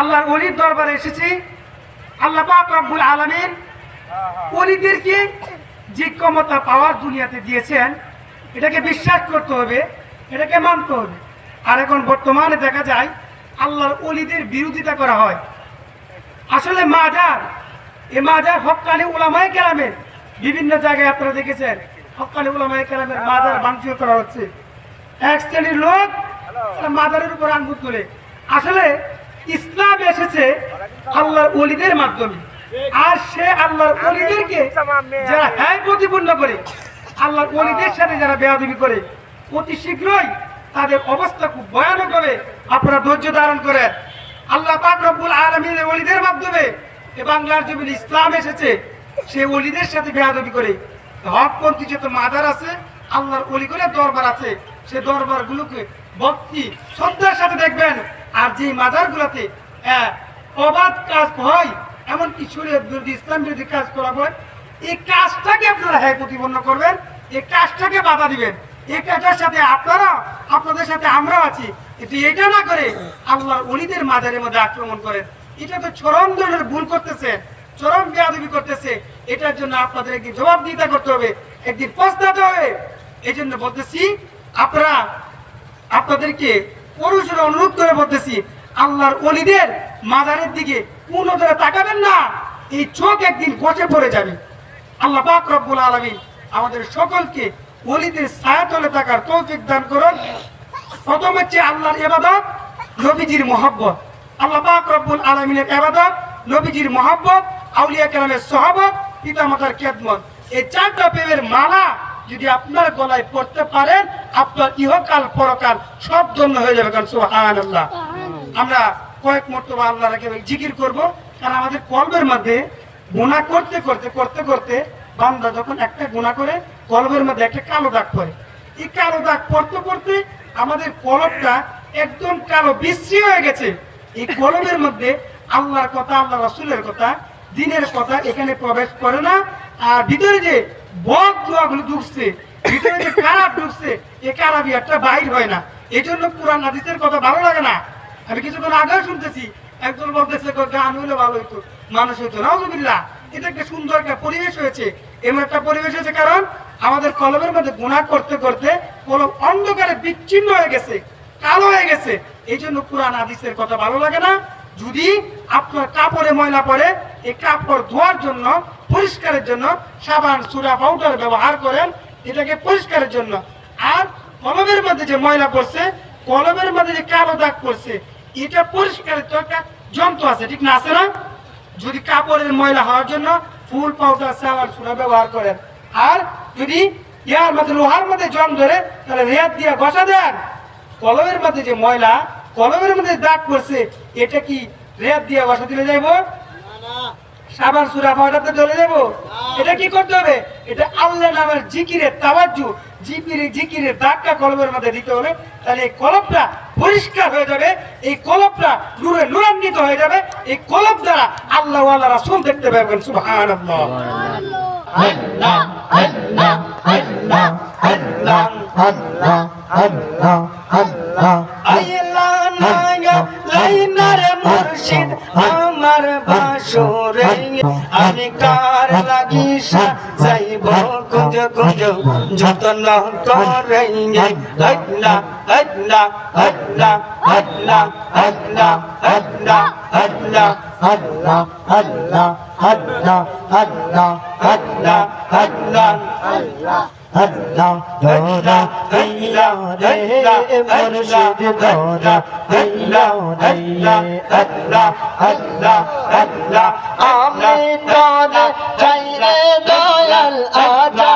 আল্লাহর অলির দরবারে এসেছি। আল্লাহ পাক রব্বুল আলামিন অলিদেরকে যে ক্ষমতা পাওয়ার দুনিয়াতে দিয়েছেন, এটাকে বিশ্বাস করতে হবে, এটাকে মানতে হবে। আর এখন বর্তমানে দেখা যায়, আল্লাহর অলিদের বিরোধিতা করা হয়। আসলে মাজার, এ মাজার হকানি ওলামায় কেরামের বিভিন্ন জায়গায় আপনারা দেখেছেন, হকানি ওলামায় কেরামের মাজার ভাঙচুর করা হচ্ছে। এক শ্রেণির লোক মাজারের উপর আঙ্গুর তোলে। আসলে ইসলাম এসেছে আল্লাহর অলিদের মাধ্যমে। আর সে আল্লাহর অলিদেরকে যারা হ্যাঁ প্রতিপূর্ণ করে, আল্লাহর অলিদের সাথে যারা বেয়াদবি করে, অতি শীঘ্রই তাদের অবস্থা খুব ভয়ানক হবে। আপনারা ধৈর্য ধারণ করেন। আল্লাহ পাক আলমীর অলিদের মাধ্যমে এ বাংলার জমিন ইসলাম এসেছে। সে অলিদের সাথে বেয়াদবি করে। হকপন্থী যত মাদার আছে, আল্লাহর অলি করে দরবার আছে, সে দরবার গুলোকে ভক্তি, শ্রদ্ধার সাথে দেখবেন। আর যে মাজার গুলাতে অবাধ কাজ হয়, এমনকি শরীয়ত বিরোধী ইসলাম বিরোধী কাজ করা হয় এই কাজটাকে আপনারা হ্যাঁ প্রতিপন্ন করবেন এই কাজটাকে বাধা দিবেন। এই কাজটার সাথে আপনারা, আপনাদের সাথে আমরাও আছি। কিন্তু এটা না করে আল্লাহর অলিদের মাজারের মধ্যে আক্রমণ করেন। এটা তো চরম ধরনের ভুল করতেছে, চরম বেয়াদবি করতেছে। এটার জন্য আপনাদের একদিন জবাবদিহিতা করতে হবে, একদিন পস্তাতে হবে। এই জন্য বলতেছি, আপনারা, আপনাদেরকে পুরুষের অনুরোধ করে বলতেছি, আল্লাহর অলিদের মাজারের দিকে কোন ধরে তাকাবেন না, এই চোখ একদিন বসে পড়ে যাবে। আল্লাহ পাক রব্বুল আলামিন আমাদের সকলকে অলিদের ছায়া তলে থাকার তৌফিক দান করুন। প্রথম হচ্ছে আল্লাহর এবাদত নবীজির মহব্বত। আল্লাহ পাক রব্বুল আলামিনের ইবাদত, নবীজির মহব্বত, আউলিয়া কেরামের সহবত, পিতামাতার খেদমত। এই চারটা প্রেমের মালা যদি আপনার গলায় পড়তে পারেন আপনার ইহকাল পরকাল সব ধন্য হয়ে যাবে কারণ আল্লাহ আমরা কয়েক মর্তবা আল্লাহ রাখে জিকির করব কারণ আমাদের কলবের মধ্যে গুণা করতে করতে করতে করতে বান্দা যখন একটা গুণা করে কলবের মধ্যে একটা কালো দাগ পড়ে। এই কালো দাগ পড়তে পড়তে আমাদের কলবটা একদম কালো বিশ্রী হয়ে গেছে। এই কলমের মধ্যে আল্লাহর কথা আল্লাহ রাসূলের কথা দিনের কথা এখানে প্রবেশ করে না। আর ভিতরে যে বক দোয়াগুলো ঢুকছে ভিতরে যে খারাপ ঢুকছে এই কারাবিয়ারটা বাইর হয় না। এই জন্য পুরান হাদিসের কথা ভালো লাগে না। আমি কিছুক্ষণ আগেও শুনতেছি একজন বলতেছে "গো, গান হইলে ভালো হইতো। মানুষ হইতো নাউজুবিল্লাহ এটা একটা সুন্দর একটা পরিবেশ হয়েছে। এমন একটা পরিবেশ হয়েছে কারণ আমাদের কলমের মধ্যে গুণা করতে করতে কলম অন্ধকারে বিচ্ছিন্ন হয়ে গেছে কালো হয়ে গেছে। এই জন্য কোরআন হাদিসের কথা ভালো লাগে না। যদি আপনার কাপড়ে ময়লা পড়ে, এই কাপড় ধোয়ার জন্য, পরিষ্কারের জন্য সাবান, সুরা, পাউডার ব্যবহার করেন, এটাকে পরিষ্কারের জন্য। আর কলমের মধ্যে যে ময়লা পড়ছে, কলমের মধ্যে যে কালো দাগ পড়ছে, এটা পরিষ্কারের তো একটা যন্ত্র আছে, ঠিক না আছে না? যদি কাপড়ের ময়লা হওয়ার জন্য ফুল, পাউডার, সাবান, সুরা ব্যবহার করেন। আর যদি ইয়ার মধ্যে, লোহার মধ্যে জং ধরে, তাহলে রেত দিয়ে বসা দেন। কলমের মধ্যে যে ময়লা কলমের মধ্যে দাগ পড়ছে এটা কি রেত দিয়ে বসা দিলে যাইব? সাবান সুরা পাউডারতে চলে যাব এটা কি করতে হবে? এটা আল্লাহ নামের জিকিরের তাওয়াজ্জু। জিকিরের জিকিরের দাগটা কলমের মধ্যে দিতে হবে তাহলে এই কলমটা পরিষ্কার হয়ে যাবে এই কলমটা নূরে নূরান্বিত হয়ে যাবে এই কলম দ্বারা আল্লাহ আল্লাহ রাসূল দেখতে পাবেন সুবহানাল্লাহ। আল্লাহ আল্লাহ আল্লাহ আল্লাহ আল্লাহ আল্লাহ আল্লাহ। নায়া লাইনার মুর্শিদ আমার বাসুরে। আমি কার যতন করে আল্লাহ আল্লাহ আল্লাহ আল্লাহ আল্লাহ আল্লাহ আল্লাহ আল্লাহ আল্লাহ আল্লাহ আল্লাহ আল্লাহ আল্লাহ Allah dona Allah Allah murshid dona Allah Allah Allah Allah Allah আমি dona চাইরে দয়াল আজা